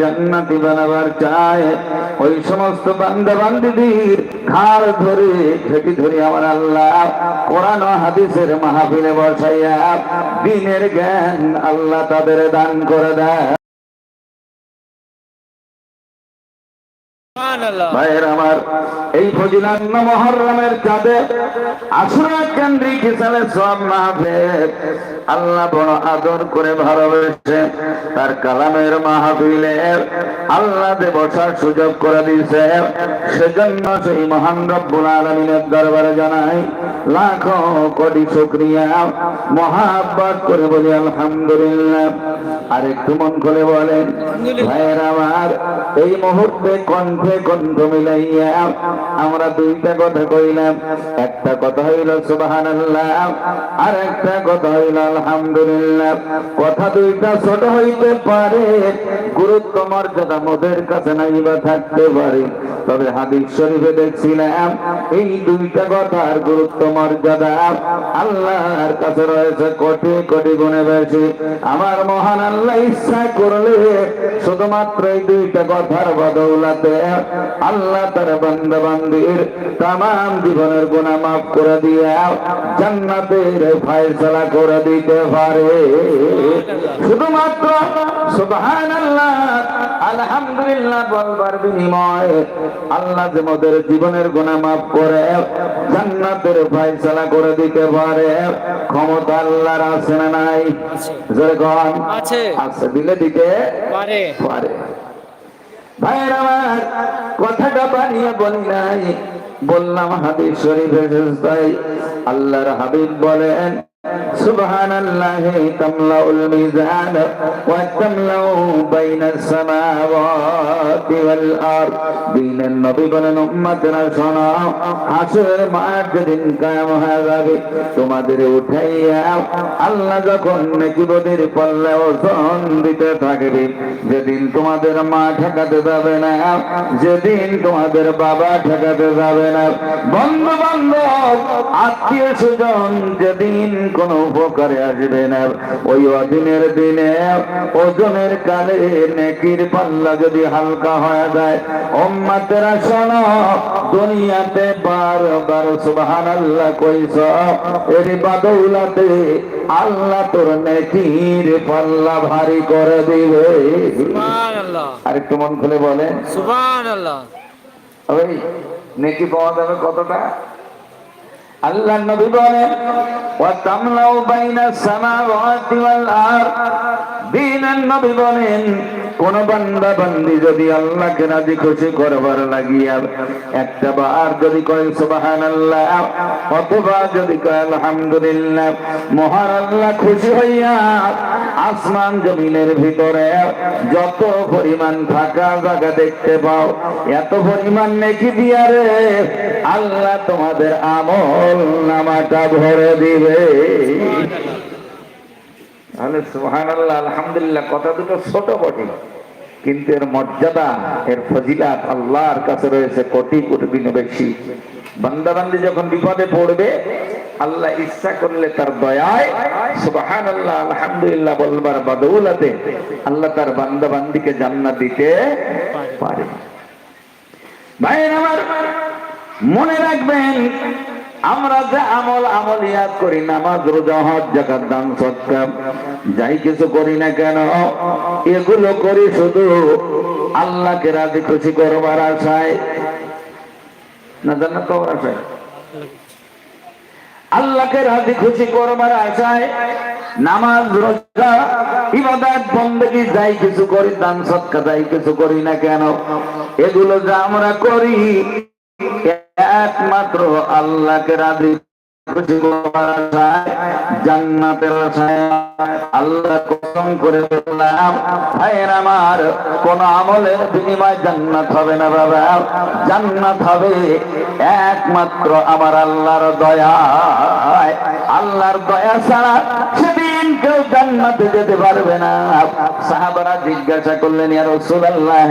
জান্নাতি বানাবার চায়। ওই সমস্ত বান্দা বান্দিদের খার ধরে ঝেটি ধরে আমার আল্লাহ কোরআন হাদিসের মাহফিলে বসাইয়া দিনের জ্ঞান আল্লাহ তাদের দান করে দেয় ভাইয়ের আমার এই ফজিলান্ন মহরমের চাঁদে আসুরা কেন্দ্রিক হিসাবে সব মাহফিল। আল্লাহ বড় আদর করে ভালোবেসে তার কালামের মাহফিলে আল্লাহ দে বসার সুযোগ করে দিয়েছে। সেজন্য সেই মহান রব্বুল আলমিনের দরবারে জানাই লাখো কোটি শুক্রিয়া মহাব্বত করে বলি আলহামদুলিল্লাহ। আর একটু মন খুলে বলেন ভাইয়ের আমার এই মুহূর্তে কণ্ঠে কণ্ঠ মিলাইয়া আমরা দুইটা কথা কইলাম। একটা কথা হইল সুবাহান আর একটা কথা হইল আলহামদুলিল্লাহ। কথা দুইটা ছোট হইতে পারে, গুরুত্ব, মর্যাদা মোদের কাছে নাই বা থাকতে পারে। তবে হাদিস শরীফে দেখছিলাম, এই দুইটা কথার গুরুত্ব, মর্যাদা আল্লাহর কাছে রয়েছে কোটি কোটি গুণে বেশি। আমার মহান আল্লাহ ইচ্ছা করলে শুধুমাত্র এই দুইটা কথার বদৌলাতে আল্লাহ তার বান্দা বান্দির তাম জীবনের গুণা মাফ করে দিয়ে জান্নাতের ফায়সালা করে দিতে পারে। শুধুমাত্র সুবহান আল্লাহ আলহামদুলিল্লাহ বলবার বিনিময় আল্লাহ যে মোদের জীবনের গুণা মাফ করে জান্নাতের ফায়সালা করে দিতে পারে। ক্ষমতা আল্লাহর আছে না নাই? যেরকম আছে। আছে দিলে দিতে পারে। পারে। ভাইয়ের আমার কথাটা বানিয়ে বলি নাই বললাম হাবিব শরীফের আল্লাহর হাবিব বলেন سبحان الله تملأ الميزان وتملأ بين السماوات والأرض دين النبي বলেন উম্মতরা শোনো হাসরের মাঠ যেদিন কায়াম হয়ে যাবে তোমাদের উঠাইয়া আল্লাহ যখন নেকিবদের পাল্লে ওজন দিতে থাকবে যেদিন তোমাদের মা ঠেকাতে যাবে না যেদিন তোমাদের বাবা ঠেকাতে যাবে না বন্ধু বান্ধব আত্মীয় স্বজন যেদিন কোন উপকারে আসবে না। ওই অদিনের দিনে ওজনের কালে নেকির পাল্লা যদি হালকা হয়ে যায় ওম্মাতেরা শোনো দুনিয়াতে বার বার সুবহান আল্লাহ কইস এর বাদৌলাতে আল্লাহ তোর নেকির পাল্লা ভারী করে দিবে। আরেকটু মন খুলে বলে সুবহানাল্লাহ। ওই নেকি পাওয়া যাবে কতটা? আল্লাহ নবী বলেন দিনের নবী বলেন, কোন বান্দা বান্দি যদি আল্লাহকে রাজি খুশি করবার লাগিয়া একটা বার যদি কয় সুবহানাল্লাহ, অথবা যদি কয় আলহামদুলিল্লাহ, মহান আল্লাহ খুশি হইয়া আসমান জমিনের ভিতরে যত পরিমাণ ফাঁকা জায়গা দেখতে পাও, এত পরিমাণ নেকি দিয়া রে, আল্লাহ তোমাদের আমল নামাটা ভরে দিবে। তাহলে সুহান আল্লাহ আলহামদুলিল্লাহ, কথা দুটো ছোট বটে। কিন্তু এর মর্যাদা, এর ফজিলাত আল্লাহর কাছে রয়েছে কোটি কোটি দিনে বেশি। বান্দাবান্দি যখন বিপদে পড়বে, আল্লাহ ইচ্ছা করলে তার দয়ায় সুবাহান আল্লাহ আলহামদুলিল্লাহ বলবার বদৌলাতে আল্লাহ তার বান্দাবান্দিকে জান্নাত দিতে পারে। ভাইয়ের আমার মনে রাখবেন আমরা যে আমল আমলিয়াত করি, নামাজ, রোজা, হজ জাকাত দান সৎকা যাই কিছু করি না কেন, এগুলো করি শুধু আল্লাহকে রাজি খুশি করবার আশায়। না জান্নাত পাওয়ার আশায়? আল্লাহকে রাজি খুশি করবার আশায় নামাজ, রোজা, ইবাদত, বন্দেগী যাই কিছু করি, দান সৎকা যাই কিছু করি না কেন, এগুলো যা আমরা করি একমাত্র আল্লাহকে রাজি জান্নাত হবে একমাত্র আমার আল্লাহর দয়া। আল্লাহর দয়া ছাড়া সেদিন কেউ জান্নাতে যেতে পারবে না। সাহাবারা জিজ্ঞাসা করলেন, ইয়া রাসূলুল্লাহ,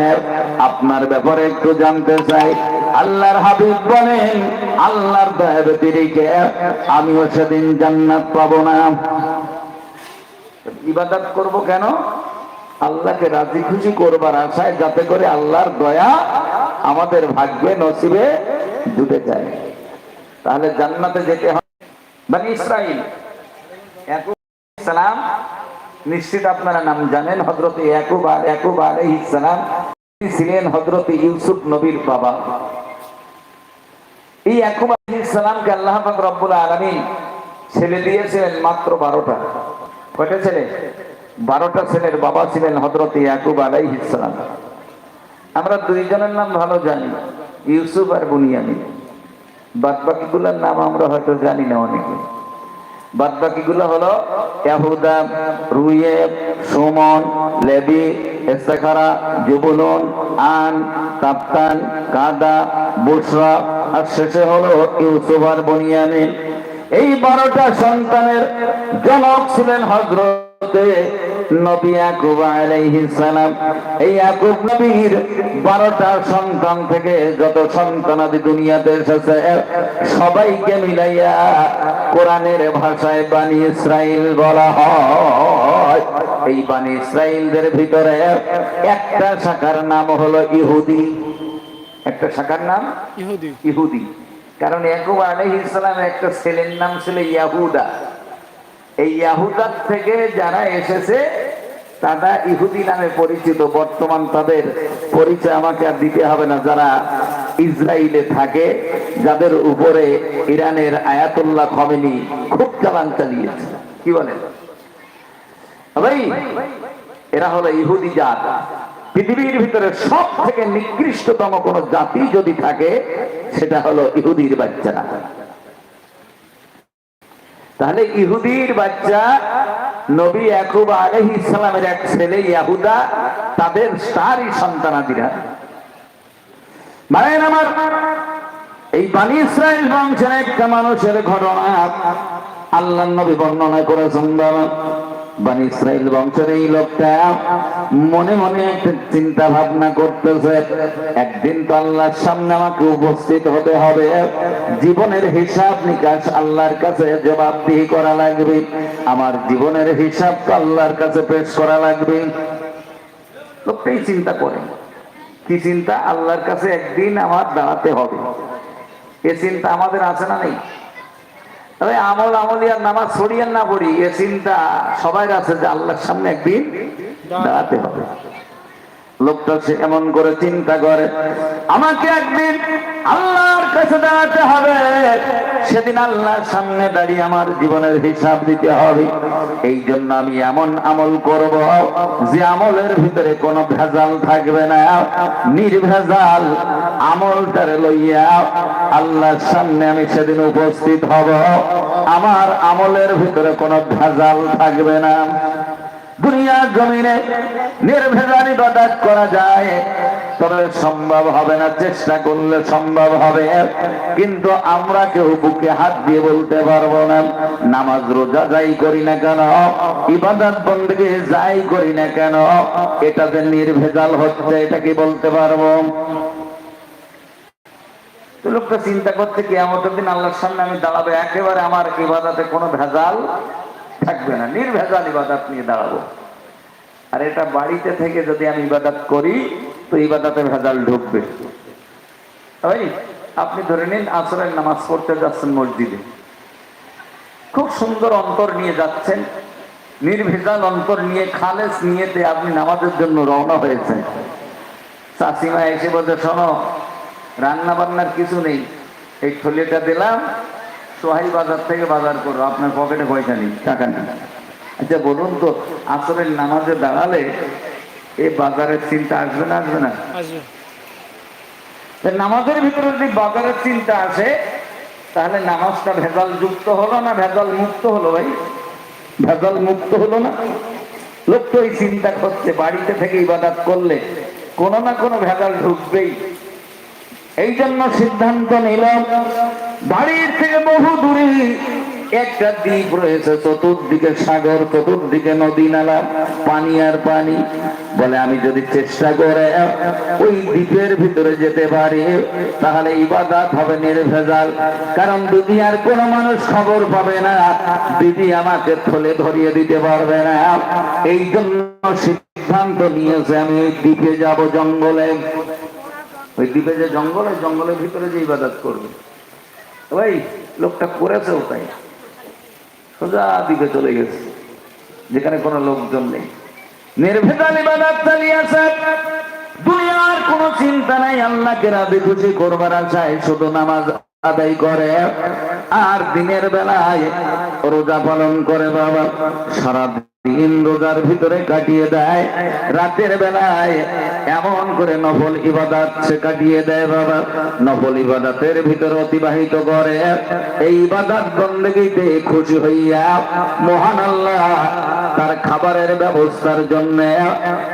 আপনার ব্যাপারে একটু জানতে চাই। আল্লাহর হাবিব বলেন, আল্লাহর দয়া ব্যতিরিকে আমিও সেদিন জান্নাত পাবো না। ইবাদত করব কেন? আল্লাহকে রাজি খুশি করবার আশায় যাতে করে আল্লাহর দয়া আমাদের ভাগ্যে, নসিবে জুটে যায়। তাহলে জান্নাতে যেতে হবে। মানে ইসরাইল, ইয়াকুব সালাম, নিশ্চিত আপনারা নাম জানেন হজরত ইয়াকুব আর ইয়াকুব আলাইহিস সালাম ছিলেন হজরত ইউসুফ নবীর বাবা। এই ইয়াকুব আলাইহিস সালামকে আল্লাহ পাক রব্বুল আলমী ছেলে দিয়েছিলেন মাত্র বারোটা। কয়টা ছেলে? বারোটা ছেলের বাবা ছিলেন হজরত ইয়াকুব আলাইহিস সালাম। আমরা দুইজনের নাম ভালো জানি, ইউসুফ আর বুনিয়ামি বাদ বাকিগুলোর নাম আমরা হয়তো জানি না অনেকে। বাদ বাকিগুলো হলো ইয়াহুদা রুয়ে সুমন, লেবি এসেখারা জুবুলন, আন, কাপ্তান, কাদা, বুসরা, আর শেষে হলো ইউসুফ আর বনিয়ামিন। এই বারোটা সন্তানের জনক ছিলেন হজরতে নবী ইয়াকুব আলাইহিস সালাম এই ইয়াকুব নবীর 12টা সন্তান থেকে যত সন্তানাদি দুনিয়াতে এসেছে সবাইকে মিলাইয়া কোরআনের ভাষায় বানি ইসরাইল বলা হয়। এই বানি ইসরাইলদের ভিতরে একটা শাখার নাম হলো ইহুদি। একটা শাখার নাম? ইহুদি। ইহুদি। কারণ ইয়াকুব আলাইহিস সালামের একটা ছেলের নাম ছিল ইয়াহুদা। এই ইয়াহুদার থেকে যারা এসেছে, তারা ইহুদি নামে পরিচিত। বর্তমান তাদের পরিচয় আমাকে আর দিতে হবে না। যারা ইসরায়েলে থাকে, যাদের উপরে ইরানের আয়াতুল্লাহ খমেনি খুব চালান চালিয়েছে। কি বলেন ভাই, এরা হলো ইহুদি জাত। পৃথিবীর ভিতরে সব থেকে নিকৃষ্টতম কোন জাতি যদি থাকে, সেটা হলো ইহুদির বাচ্চারা। তাহলে ইহুদির বাচ্চা নবী ইয়াকুব আলহ ইসলামের এক ছেলে ইয়াহুদা, তাদের তারই সন্তানাদিরা। মায়ের আমার, এই বানি ইসরায়েল বংশের একটা মানুষের ঘটনা আল্লাহ নবী বর্ণনা করেছেন বানি ইসরায়েল বংশের এই লোকটা মনে মনে একটা চিন্তা ভাবনা করতেছে, একদিন তো আল্লাহর সামনে আমাকে উপস্থিত হতে হবে। জীবনের হিসাব নিকাশ আল্লাহর কাছে জবাবদিহি করা লাগবে। আমার জীবনের হিসাব তো আল্লাহর কাছে পেশ করা লাগবে। লোকটাই চিন্তা করে, কি চিন্তা? আল্লাহর কাছে একদিন আমার দাঁড়াতে হবে। এ চিন্তা আমাদের আছে না নেই? তবে আমল আমলিয়ার নামাজ ছড়িয়ে না পড়ি, এ চিন্তা সবাই আছে যে আল্লাহর সামনে একদিন দাঁড়াতে হবে। লোকটা সে এমন করে চিন্তা করে, আমাকে একদিন আল্লাহর কাছে দাঁড়াতে হবে। সেদিন আল্লাহর সামনে দাঁড়িয়ে আমার জীবনের হিসাব দিতে হবে। এই জন্য আমি এমন আমল করব যে আমলের ভিতরে কোনো ভেজাল থাকবে না। নির্ভেজাল আমলটার লইয়া আল্লাহর সামনে আমি সেদিন উপস্থিত হব। আমার আমলের ভিতরে কোনো ভেজাল থাকবে না। দুনিয়ার জমিনে নির্ভেজালি বাদাত করা যায়। তবে সম্ভব হবে না, চেষ্টা করলে সম্ভব হবে। কিন্তু আমরা কেউ বুকে হাত দিয়ে বলতে পারব না, নামাজ রোজা যাই করি না কেন, ইবাদত বন্দে যাই করি না কেন, এটা যে নির্ভেজাল হচ্ছে, এটা কি বলতে পারব? লোকটা চিন্তা করতে কি এমন দিন আল্লাহর সামনে আমি দাঁড়াবো, একেবারে আমার ইবাদতে কোনো ভেজাল থাকবে না। নির্ভেজাল ইবাদত নিয়ে দাঁড়াবো। আর এটা বাড়িতে থেকে যদি আমি ইবাদত করি, তো ইবাদতে ভেজাল ঢুকবে। ওই আপনি ধরে নিন, আসরের নামাজ পড়তে যাচ্ছেন মসজিদে। খুব সুন্দর অন্তর নিয়ে যাচ্ছেন। নির্ভেজাল অন্তর নিয়ে, খালেস নিয়েতে আপনি নামাজের জন্য রওনা হয়েছেন। চাষিমা এসে বলতে শোনো রান্না বান্নার কিছু নেই। এই থলিটা দিলাম সোহাই বাজার থেকে বাজার করো আপনার পকেটে পয়সা নেই টাকা নেই। আচ্ছা বলুন তো আসরের নামাজে দাঁড়ালে এই বাজারের চিন্তা আসবে না আসবে না? নামাজের ভিতরে যদি বাজারের চিন্তা আসে তাহলে নামাজটা ভেজাল যুক্ত হলো না ভেজাল মুক্ত হলো ভাই? ভেজাল মুক্ত হলো না? লোক তো এই চিন্তা করছে বাড়িতে থেকে ইবাদত করলে কোনো না কোনো ভেজাল ঢুকবেই। এই জন্য সিদ্ধান্ত নিলাম বাড়ির থেকে বহু দূরে একটা দ্বীপ রয়েছে, চতুর্দিকে সাগর, চতুর্দিকে নদী নালা, পানি আর পানি। বলে, আমি যদি চেষ্টা করে ওই দ্বীপের ভিতরে যেতে পারি, তাহলে ইবাদত হবে নির্ভেজাল। কারণ দুনিয়ার কোন মানুষ খবর পাবে না, দিদি আমাকে থলে ধরিয়ে দিতে পারবে না। এই জন্য সিদ্ধান্ত নিয়েছে, আমি ওই দ্বীপে যাব জঙ্গলে। ওই দ্বীপে যে জঙ্গল, ওই জঙ্গলের ভিতরে যে ইবাদত করবে। ওই লোকটা করেছেও তাই সোজা দ্বীপে চলে গেছে, যেখানে কোনো লোকজন নেই। চালিয়েছে। দুনিয়ার চিন্তা নাই, আল্লাহকে রাধে খুশি করবার শুধু নামাজ আদায় করে। আর দিনের বেলায় রোজা পালন করে বাবা সারা রোজার ভিতরে কাটিয়ে দেয়, রাতের বেলায় এমন করে নফল ইবাদত সে কাটিয়ে দেয় বাবা। নফল ইবাদতের ভিতরে অতিবাহিত করে, এই ইবাদত বন্দগীতে খুশি হইয়া মহান আল্লাহ তার খাবারের ব্যবস্থার জন্য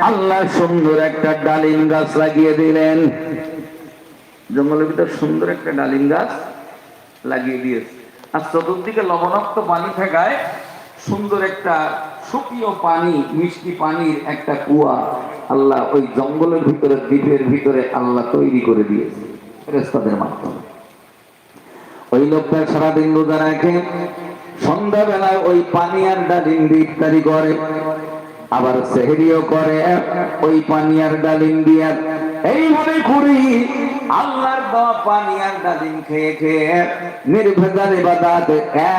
আল্লাহ সুন্দর একটা ডালিম গাছ লাগিয়ে দিলেন। জঙ্গলের ভিতর সুন্দর একটা ডালিম গাছ লাগিয়ে দিয়েছে। আর চতুর্দিকে লবণাক্ত পানি থাকায় সুন্দর একটা সুপ্রিয় পানি, মিষ্টি পানির একটা কুয়া আল্লাহ ওই জঙ্গলের ভিতরে, দ্বীপের ভিতরে আল্লাহ তৈরি করে দিয়েছে ওই লোকটা সারাদিন রোজা রাখে, সন্ধ্যাবেলায় ওই পানি আর ডালিম ইফতারি করে, আবার সেহরিও করে, ওই পানি আর ডালিম দিয়া, এইভাবে করি আল্লাহর দেওয়া পানি খেয়ে খেয়ে নির্ভেজাল ইবাদত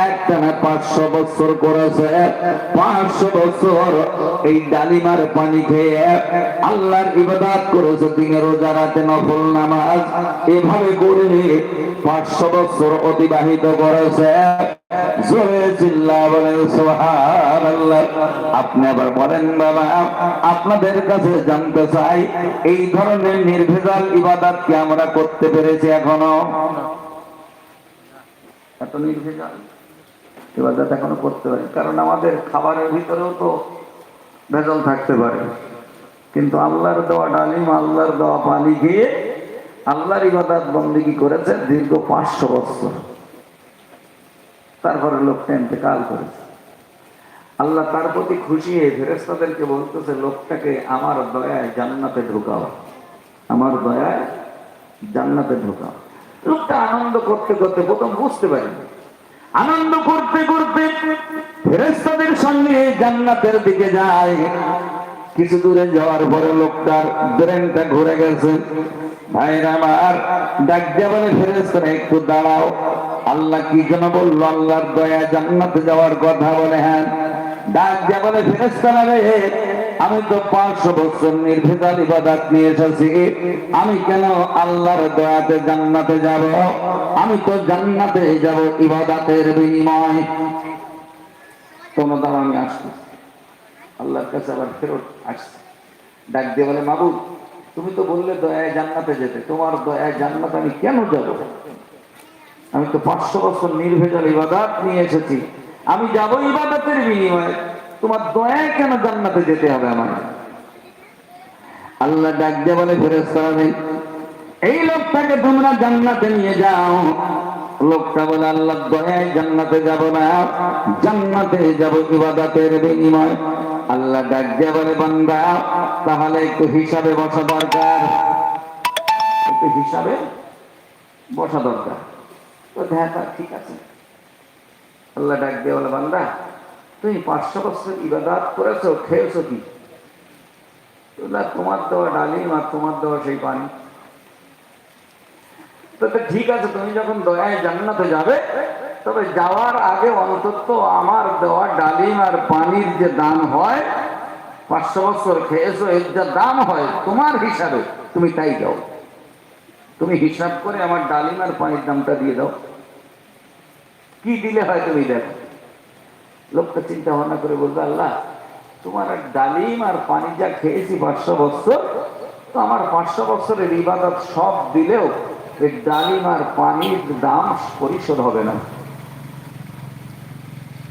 একটানা পাঁচশো বছর করেছে। পাঁচশো বছর এই ডালিম আর পানি খেয়ে আল্লাহর ইবাদত করেছে, দিনে রোজা, রাতে নফল নামাজ। এভাবে করে পাঁচশো বছর অতিবাহিত করেছে। আপনি আবার বলেন, বাবা, আপনাদের কাছে জানতে চাই, এই ধরনের নির্ভেজাল ইবাদত কি আমরা করতে পেরেছি এখনও। এত নির্ভেজাল এখনও করতে পারি। কারণ আমাদের খাবারের ভিতরেও তো ভেজাল থাকতে পারে। কিন্তু আল্লাহর দেওয়া ডালিম, আল্লাহর দেওয়া পানি খেয়ে আল্লাহর ইবাদত বন্দিগি করেছে? দীর্ঘ পাঁচশো বছর। তারপরে লোকটা ইন্তেকাল করেছে। আল্লাহ তার প্রতি খুশি হয়ে ফেরেস্তাদেরকে বলতেছে, লোকটাকে আমার দয়ায় জান্নাতে ঢুকাও। আমার দয়ায় জান্নাতে ঢুকাও লোকটা আনন্দ করতে করতে প্রথম বুঝতে পারিনি। আনন্দ করতে করতে ফেরেস্তাদের সঙ্গে জান্নাতের দিকে যায়। কিছু দূরে যাওয়ার পরে লোকটার ব্রেনটা ঘুরে গেছে। ভাইরা আমার, ডাক বলে ফেরেস্তারা একটু দাঁড়াও। আল্লাহ কি যেন বলল, আল্লাহর দয়া জান্নাতে যাওয়ার কথা বলে হ্যাঁ। ডাক যা বলে ফেরেস্তারা রে আমি তো পাঁচশো বছর নির্ভেজাল ইবাদত নিয়ে এসেছি আমি কেন আল্লাহর দয়াতে জান্নাতে যাব? আমি তো জান্নাতে যাব ইবাদতের বিনিময়। দাঁড়া আমি আসছি আল্লাহর কাছে আবার ফেরত আসছি। ডাক দিয়ে বলে, মাবুদ, তুমি তো বললে দয়ায় জান্নাতে যেতে। তোমার দয়ায় জান্নাতে আমি কেন যাব? আমি তো পাঁচশো বছর নির্ভেজাল ইবাদত নিয়ে এসেছি। আমি যাব ইবাদতের বিনিময়ে। তোমার দয়ায় কেন জান্নাতে যেতে হবে আমার? আল্লাহ ডাক দিয়ে বলে ফেরেস্তারা নেই এই লোকটাকে তোমরা জান্নাতে নিয়ে যাও। লোকটা বলে, আল্লাহ, দয়ায় জান্নাতে যাব না। জান্নাতে যাব ইবাদতের বিনিময়। আল্লাহ ডাক দিয়ে বলে, বান্দা, তাহলে একটু হিসাবে বসা দরকার। একটু হিসাবে বসা দরকার। তো তা ঠিক আছে। আল্লাহ ডাক দিয়ে বলে, বান্দা তুমি পাঁচশো বছর ইবাদাত করেছ, খেয়েছো কি? তোমার দেওয়া ডালিম আর তোমার দেওয়া সেই পানি। ঠিক আছে, তুমি যখন দয়ায় জান্নাতে যাবে, তবে যাওয়ার আগে অন্তত আমার দেওয়া ডালিম আর পানির যে দান হয়, পাঁচশো বছর খেয়েছো, এর যা দাম হয়, তোমার হিসাবে তুমি তাই দাও। তুমি হিসাব করে আমার ডালিম আর পানির দামটা দিয়ে দাও। কি দিলে হয় তুমি দেখো। লোকটা চিন্তা ভাবনা করে বলবে, আল্লাহ, তোমার আর ডালিম আর পানি যা খেয়েছি পাঁচশো বছর তো আমার পাঁচশো বছরের ইবাদত সব দিলেও এই ডালিম আর পানির দাম পরিশোধ হবে না।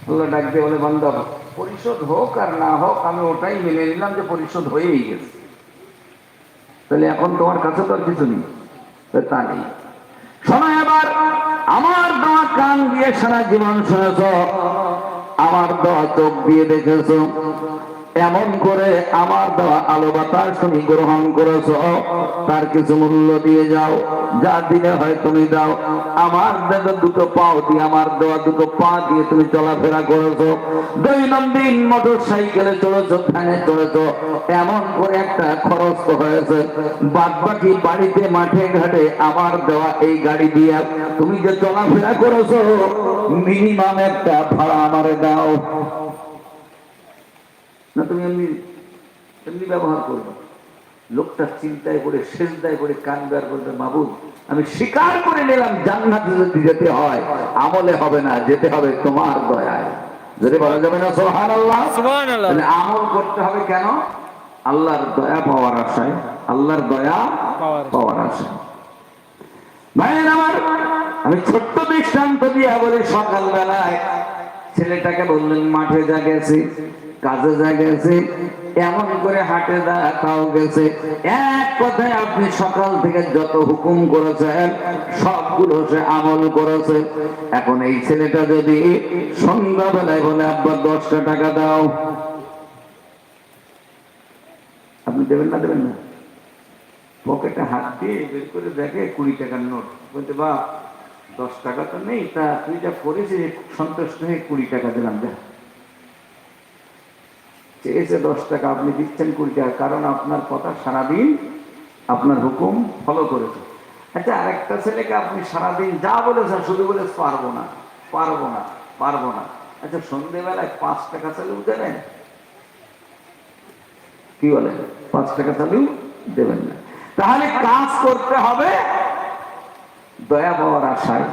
আল্লাহ ডাক দিয়ে বলে বান্ধব পরিশোধ হোক আর না হোক, আমি ওটাই মেনে নিলাম যে পরিশোধ হয়েই গেছে। তাহলে এখন তোমার কাছে তো আর কিছু নেই। তা নেই। শোনো এবার, আমার দোয়া কান দিয়ে সারা জীবন শুনেছ আমার দোয়া চোখ দিয়ে দেখেছ? এমন করে আমার দেওয়া আলো বাতাস তুমি গ্রহণ করেছ, তার কিছু মূল্য দিয়ে যাও যা দিলে হয় তুমি দাও। আমার দেওয়া দুটো পাও দিয়ে, আমার দেওয়া দুটো পা দিয়ে তুমি চলাফেরা করেছ। দৈনন্দিন মোটর সাইকেলে চলেছো ভ্যানে চলেছো, এমন করে একটা খরচ হয়েছে। বাদ বাকি বাড়িতে, মাঠে, ঘাটে আমার দেওয়া এই গাড়ি দিয়ে তুমি যে চলাফেরা করেছ মিনিমাম একটা ভাড়া আমারে দাও। না তুমি এমনি এমনি ব্যবহার করবে। লোকটা চিন্তায় করে শেষদায় করে কান বের করবে মাবুদ আমি স্বীকার করে নিলাম জান্নাতে যদি যেতে হয় আমলে হবে না যেতে হবে তোমার দয়ায়। যদি বলা যাবে না সোহান আল্লাহ আমল করতে হবে কেন? আল্লাহর দয়া পাওয়ার আশায় আল্লাহর দয়া পাওয়ার। পাওয়ার আশায়। ভাইয়ের আমার আমি ছোট্ট দৃষ্টান্ত দিয়ে বলি সকালবেলায় ছেলেটাকে বললেন মাঠে যা গেছে। কাজে যা গেছে, এমন করে হাটে দেখাও গেছে। এক কথায় আপনি সকাল থেকে যত হুকুম করেছেন, সবগুলো সে আমল করেছে। এখন এই ছেলেটা যদি সন্ধ্যাবেলায় বলে, আব্বা, দশটা টাকা দাও। আপনি দেবেন না দেবেন না? পকেটে হাত দিয়ে বের করে দেখে কুড়ি টাকার নোট। বলতে বা দশ টাকা তো নেই, তা তুই যা করেছিস, সন্তুষ্ট হয়ে কুড়ি টাকা দিলাম দেখ চেয়েছে দশ টাকা আপনি দিচ্ছেন কুড়ি টাকা, কারণ আপনার কথা সারাদিন আপনার হুকুম ফলো করেছে। আচ্ছা আরেকটা ছেলেকে আপনি সারাদিন যা বলেছেন, শুধু বলে পারব না পারব না পারব না। আচ্ছা সন্ধেবেলায় পাঁচ টাকা চালেও দেবেন? কি বলেন পাঁচ টাকা চালেও দেবেন না। তাহলে কাজ করতে হবে দয়া পাওয়ার আশায়।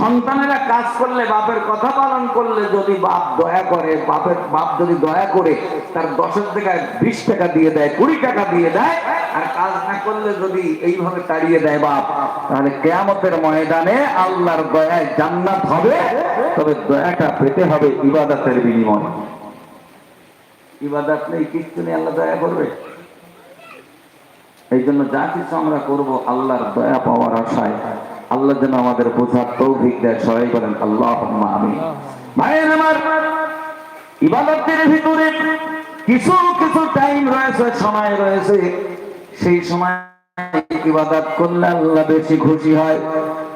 সন্তানেরা কাজ করলে, বাপের কথা পালন করলে যদি বাপ দয়া করে, বাপের, বাপ যদি দয়া করে তার দশের থেকে বিশ টাকা দিয়ে দেয়, কুড়ি টাকা দিয়ে দেয়, আর কাজ না করলে যদি এইভাবে তাড়িয়ে দেয় বাপ, তাহলে কেয়ামতের ময়দানে আল্লাহর দয়ায় জান্নাত হবে, তবে দয়াটা পেতে হবে ইবাদতের বিনিময়। ইবাদত নেই, কিচ্ছু নেই, আল্লাহ দয়া করবে। এই জন্য যা কিছু আমরা করব, আল্লাহর দয়া পাওয়ার আশায়। আল্লাহ যেন আমাদের বোঝার তৌফিক দেয়, সবাই বলেন আল্লাহ আমি ভাইয়ের আমার ইবাদতের ভিতরে কিছু কিছু টাইম রয়েছে, সময় রয়েছে। সেই সময় ইবাদত করলে আল্লাহ বেশি খুশি হয়।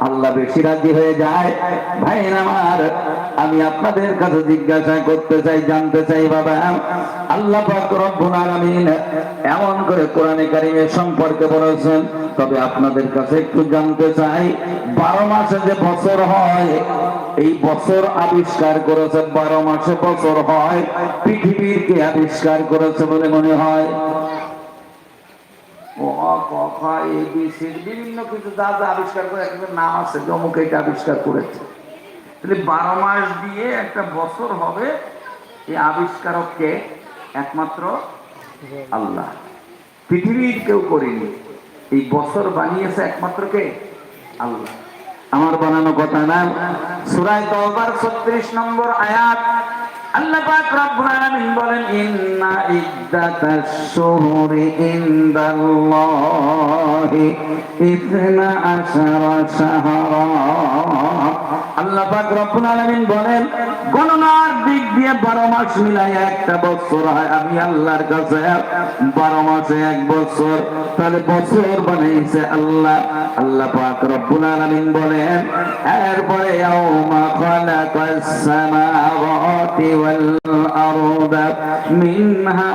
আল্লাহ বেশি রাজি হয়ে যায়। ভাইয়ের আমার, আমি আপনাদের কাছে জিজ্ঞাসা করতে চাই, জানতে চাই, বাবা। আল্লাহ এমন করে কোরআনে কারিমে সম্পর্কে বলেছেন, তবে আপনাদের কাছে একটু জানতে চাই, বারো মাসে যে বছর হয়, এই বছর আবিষ্কার করেছে, বারো মাসে বছর হয়, পৃথিবীর কে আবিষ্কার করেছে বলে মনে হয়? বিভিন্ন কিছু যা যা আবিষ্কার করে একটা নাম আছে অমুক এটা আবিষ্কার করেছে তাহলে বারো মাস দিয়ে একটা বছর হবে এই আবিষ্কারককে একমাত্র আল্লাহ পৃথিবীর কেউ করেনি এই বছর বানিয়েছে একমাত্র কে আল্লাহ আমার বানানো কথা না সুরাই তওবার 36 নম্বর আয়াত আল্লাহ পাক রব্বুল আলামিন বলেন, ইন্না ইদ্দাতাশ শুহুরি ইনদাল্লাহি ইসনা আশারা আল্লাহ পাক রব্বুল আলামিন বলেন, গণনার দিক দিয়ে 12 মাস মিলাই একটা বছর হয়। আমি আল্লাহর কাছে 12 মাসে এক বছর, তাহলে বছর বানাইছে আল্লাহ। আল্লাহ পাক রব্বুল আলামিন বলেন, এরপরে ইয়াউমা খালাকাস সামাওয়াতি ওয়াল আরদা মিনহা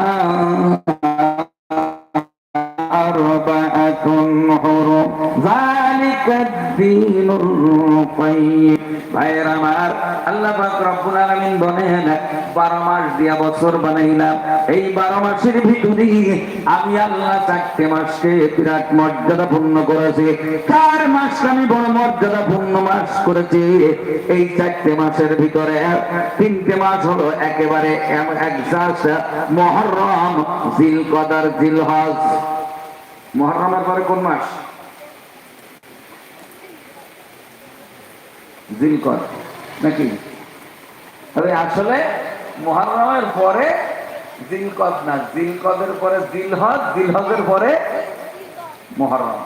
أربعة حرم ذلك الدين القيم ভাইয়ের আমার আল্লাহ পাক রব্বুল আলামিন বলেন বারো মাস দিয়া বছর বানাইলাম এই বারো মাসের ভিতরে আমি আল্লাহ চারটে মাসকে বিরাট মর্যাদা পূর্ণ করেছি চার মাস আমি বড় মর্যাদা পূর্ণ মাস করেছি এই চারটে মাসের ভিতরে তিনটে মাস হলো একেবারে একজাস মহরম জিল কদার জিল হজ মহরমের পরে কোন মাস? জিলকর, নাকি? আসলে মহরমের পরে দিলকদ না দিলকদের পরে দিলহদ দিলহদের পরে মহরম।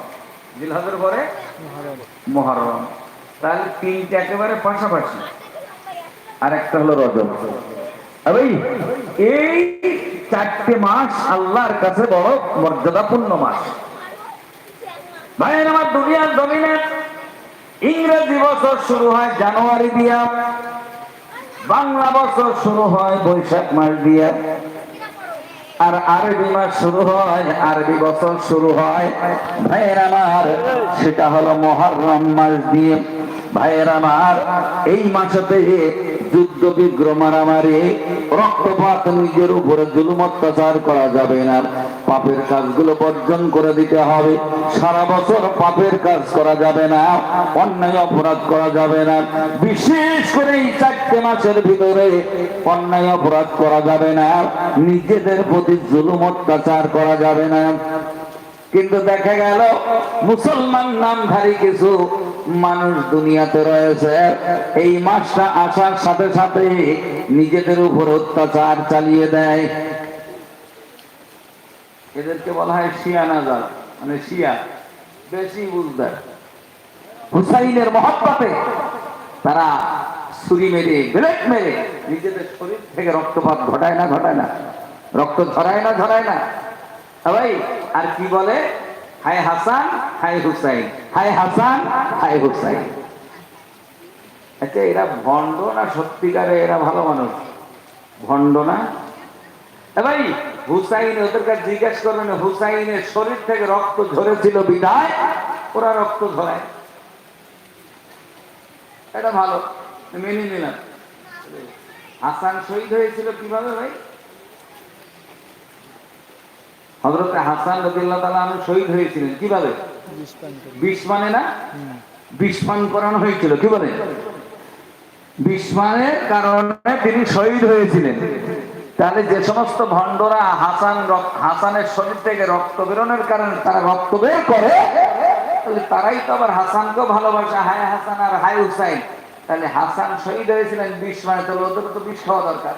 দিলহদের পরে মহরম। তাহলে তিনটা একেবারে পাশাপাশি। আর একটা হলো রজন এই চারটে মাস আল্লাহর কাছে বড় মর্যাদাপূর্ণ মাস। ভাইয়ের, আমার দুনিয়ার জমিনে ইংরেজি বছর শুরু হয় জানুয়ারি দিয়া, বাংলা বছর শুরু হয় বৈশাখ মাস দিয়া, আর আরবি মাস শুরু হয়, আরবি বছর শুরু হয়। ভাইয়ের, আমার, সেটা হলো মহরম মাস দিয়ে ভাইয়ের আমার, এই মাসেতে যুদ্ধ, বিগ্রহ, মারামারি, রক্তপাত নিজের উপরে জুলুম, অত্যাচার করা যাবে না। পাপের কাজগুলো বর্জন করে দিতে হবে। সারা বছর পাপের কাজ করা যাবে না, অন্যায়, অপরাধ করা যাবে না। বিশেষ করে এই চারটে মাসের ভিতরে অন্যায়, অপরাধ করা যাবে না। নিজেদের প্রতি জুলুম, অত্যাচার করা যাবে না। কিন্তু দেখা গেল, মুসলমান নামধারী কিছু মানুষ দুনিয়াতে রয়েছে। এই মাসটা আসার সাথে সাথে নিজেদের উপর অত্যাচার চালিয়ে দেয়। এদেরকে বলা হয় শিয়া নাজার মানে শিয়া, বেশি বুঝদার হুসাইনের মহব্বতে তারা ছুরি মেরে, ব্লেড মেরে নিজেদের শরীর থেকে রক্তপাত ঘটায় না ঘটায় না। রক্ত ঝরায় না ঝরায় না। ভাই আর কি বলে? হায় হাসান, হায় হুসাইন। হায় হাসান, হায় হুসাইন। আচ্ছা এরা ভণ্ড না সত্যিকারে? এরা ভালো মানুষ। ভণ্ড না? ভাই, হুসাইন ওদের কাছে জিজ্ঞেস করবেন, হুসাইনের শরীর থেকে রক্ত ঝরেছিল বিদায়? ওরা রক্ত ঝরায় এটা ভালো। মেনে নিলাম। হাসান শহীদ হয়েছিল কীভাবে ভাই? হজরত হাসান রবিল্লা তালা আমি শহীদ হয়েছিলেন। কীভাবে বিষ মানে না? বিষ পান করানো হয়েছিল। কি বলে? বিষ কারণে তিনি শহীদ হয়েছিলেন। তাহলে যে সমস্ত ভণ্ডরা হাসান হাসানের শরীর থেকে রক্ত বেরোনোর কারণে তারা রক্ত বের করে তারাই তো আবার হাসানকেও ভালোবাসে। হায় হাসান আর হায় হুসাইন। তাহলে হাসান শহীদ হয়েছিলেন বিষ মানে তাহলে ওদের তো বিষ খাওয়া দরকার।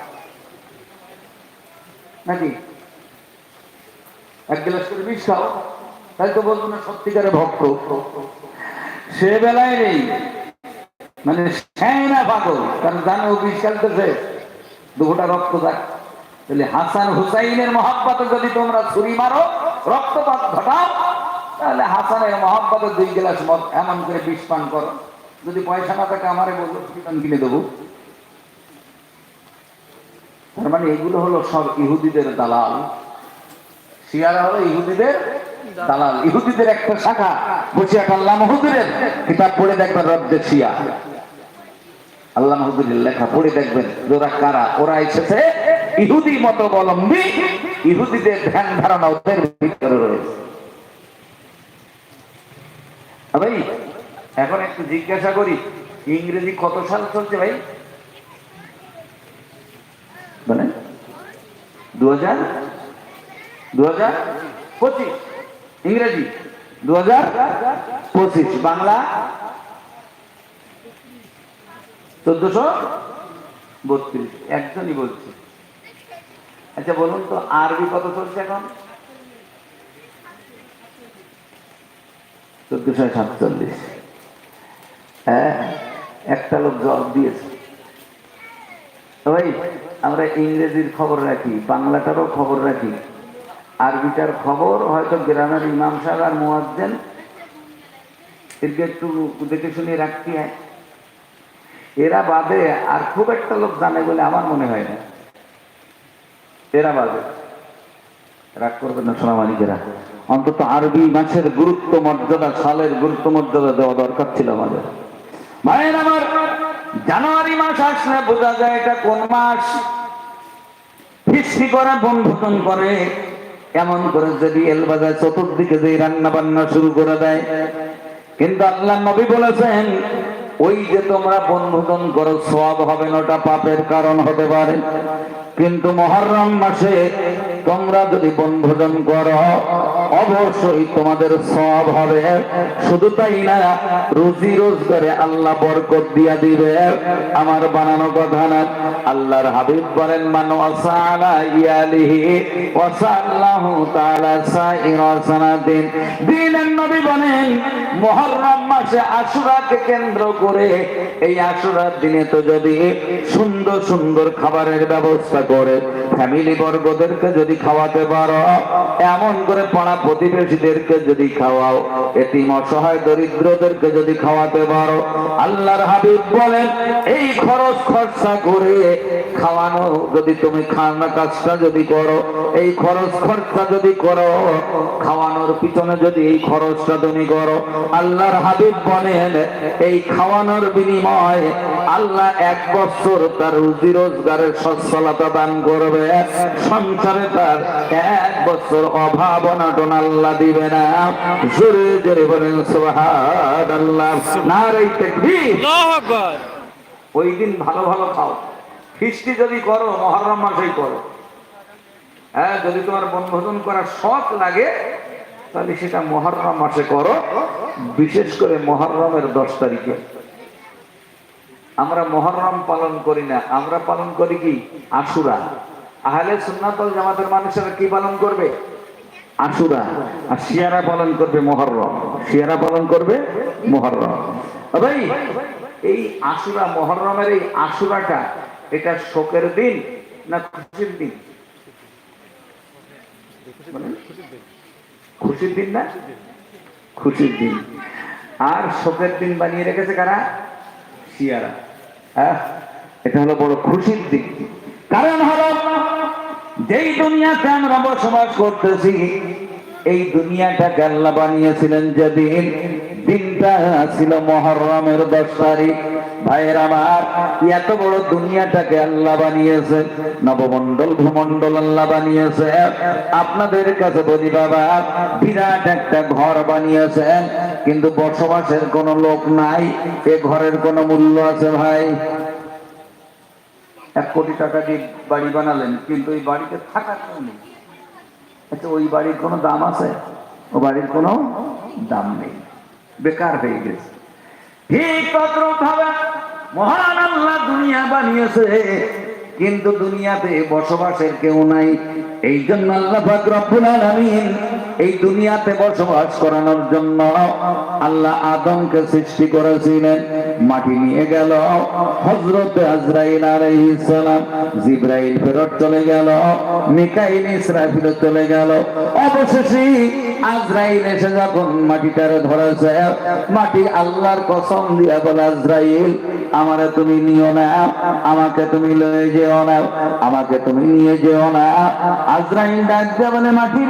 নাকি? এক গ্লাস করে বিষ খাও। তাই তো বলব না সত্যিকারে ভক্ত। সে বেলায় নেই। মানে না পাগল, কারণ জানে ও বিষ খেলতেছে দুটা রক্ত দেয় তাহলে হাসান হুসাইনের মহাব্বতে যদি তোমরা ছুরি মারো, রক্তপাত ঘটাও, তাহলে হাসানের মহাব্বতে দুই গ্লাস মদ, এমন করে বিষ পান করো। যদি পয়সা না থাকে, আমারে বলব চিকন কিনে দেবো। তার মানে এগুলো হলো সব ইহুদিদের দালাল। শিয়ারা হলো ইহুদিদের দালাল। ইহুদিদের একটা শাখা বসে এক আল্লাহ মহুদুরের কিতাব পড়ে দেখবেন রব্দের শিয়া। আল্লাহ মহুদুরের লেখা পড়ে দেখবেন কারা? ওরা এসেছে ইহুদি মতবলম্বী, ইহুদিদের ধ্যান ধারণা ওদের ভিতরে রয়েছে। ভাই, এখন একটু জিজ্ঞাসা করি, ইংরেজি কত সাল চলছে ভাই? মানে দু হাজার পঁচিশ। ইংরেজি। দু পঁচিশ। বাংলা। চোদ্দশো বত্রিশ। একজনই বলছে। আচ্ছা বলুন তো, আরবি কত চলছে এখন? চোদ্দশো সাতচল্লিশ। হ্যাঁ একটা লোক জবাব দিয়েছে। ভাই, আমরা ইংরেজির খবর রাখি, বাংলাটারও খবর রাখি। আরবিটার খবর, হয়তো গ্রামের ইমাম সাহেব আর মুয়াজ্জেন। এদেরকে একটু দেখে শুনে রাখতে হয়। এরা বাদে আর খুব একটা লোক জানে বলে আমার মনে হয় না। এরা বাদে। রাগ করবেন না সোনামানিকেরা অন্তত আরবি মাছের গুরুত্ব, মর্যাদা সালের গুরুত্ব, মর্যাদা দেওয়া দরকার ছিল আমাদের। মায়ের আমার, জানুয়ারি মাস আসলে বোঝা যায় এটা কোন মাস। ফিসফি করে বন্ধুতন করে। এমন করে যদি এলবাজার চতুর্দিকে যে রান্না বান্না শুরু করে দেয়। কিন্তু আল্লাহ নবী বলেছেন, ওই যে তোমরা বন্ধুদন করো সব হবে না, ওটা পাপের কারণ হতে পারে। কিন্তু মহরম মাসে তোমরা যদি বনভোজন করো, অবশ্যই তোমাদের সব হবে। শুধু তাই না, রুজি রোজগারে আল্লাহ বরকত দিয়া দিবে। আমার বানানো কথা না, আল্লাহর হাবিব বলেন, মান ওয়াসালা ইয়ালিহি ওয়াসাল্লাহু তাআলা সাইরা সানাতিন। দিনের নবী বলেন, মুহররম মাসে আশুরাকে কেন্দ্র করে এই আশুরার দিনে তো যদি সুন্দর সুন্দর খাবারের ব্যবস্থা করে ফ্যামিলি বর্গদেরকে যদি খাওয়াতে পারো। এমন করে পাড়া প্রতিবেশীদেরকে যদি খাওয়াও, এতিম অসহায় দরিদ্রদেরকে যদি খাওয়াতে পারো, আল্লাহর হাবিব বলেন, এই খরচ খরচা করে খাওয়ানো যদি তুমি খানা কাজটা যদি করো, এই খরচ খরচা যদি করো, খাওয়ানোর পিছনে যদি এই খরচটা তুমি করো। আল্লাহর হাবিব বলেন, এই খাওয়ানোর বিনিময়ে আল্লাহ এক বছর তার রুজি রোজগারের সচ্ছলতা দান করবে। সংসারে তার এক বছর অভাব অনাটন আল্লাহ দিবে না। জোরে জোরে বলেন সুবহান আল্লাহ নারাই তাকবীর। আল্লাহু আকবার। ওই দিন ভালো ভালো খাও। ফিস্টি যদি করো মহরম মাসেই করো। হ্যাঁ যদি তোমার বনভোজন করার শখ লাগে তাহলে সেটা মহরম মাসে করো। বিশেষ করে মহরমের দশ তারিখে। আমরা মহরম পালন করি না। আমরা পালন করি কি? আশুরা। আহলে সুন্নাতল জামাতের মানুষেরা কি পালন করবে? আশুরা। আর শিয়ারা পালন করবে মহরম। শিয়ারা পালন করবে মহরম। ভাই, এই আশুরা, মহরমের এই আশুরাটা, এটা শোকের দিন না খুশির দিন? খুশির দিন না? খুশির দিন। আর শোকের দিন বানিয়ে রেখেছে কারা? শিয়ারা। হ্যাঁ? এটা হলো বড় খুশির দিক কারণ হলো, যেই দুনিয়াতে আমরা বসবাস করতেছি, এই দুনিয়াটাকে আল্লাহ বানিয়েছিলেন যেদিন দিনটা ছিল মহরমের দশ তারিখ। ভাইয়ের আমার, এত বড় দুনিয়াটাকে আল্লাহ বানিয়েছে নবমন্ডল ভূমন্ডল আল্লাহ বানিয়েছে। আপনাদের কাছে বলি, বাবা, বিরাট একটা ঘর বানিয়েছেন কিন্তু বসবাসের কোনো লোক নাই, এ ঘরের কোনো মূল্য আছে ভাই? এক কোটি টাকা দিয়ে বাড়ি বানালেন, কিন্তু ওই বাড়িতে থাকার কেউ নেই। আচ্ছা ওই বাড়ির কোনো দাম আছে? ও বাড়ির কোনো দাম নেই। বেকার হয়ে গেছে। ঠিক মহান আল্লাহ দুনিয়া বানিয়েছে, কিন্তু দুনিয়াতে বসবাসের কেউ নাই। এই জন্য আল্লাহ রব্বুল এই দুনিয়াতে বসবাস করানোর জন্য আল্লাহ আদমকে সৃষ্টি করেছিলেন। মাটি নিয়ে গেল। হযরত আজরাইল আলাইহিস সালাম জিব্রাইল ফেরত চলে গেল। মিকাইল ইসরাফিল চলে গেল। অবশেষে আজরাইল এসে যখন মাটিটারে ধরেছে মাটি আল্লাহর কসম দিয়া বলে, আজরাইল, আমারে তুমি নিও না, আমাকে তুমি লয়ে যেও না, আমাকে তুমি নিয়ে যেও না। আজরাইল ডাক বলে, মাটি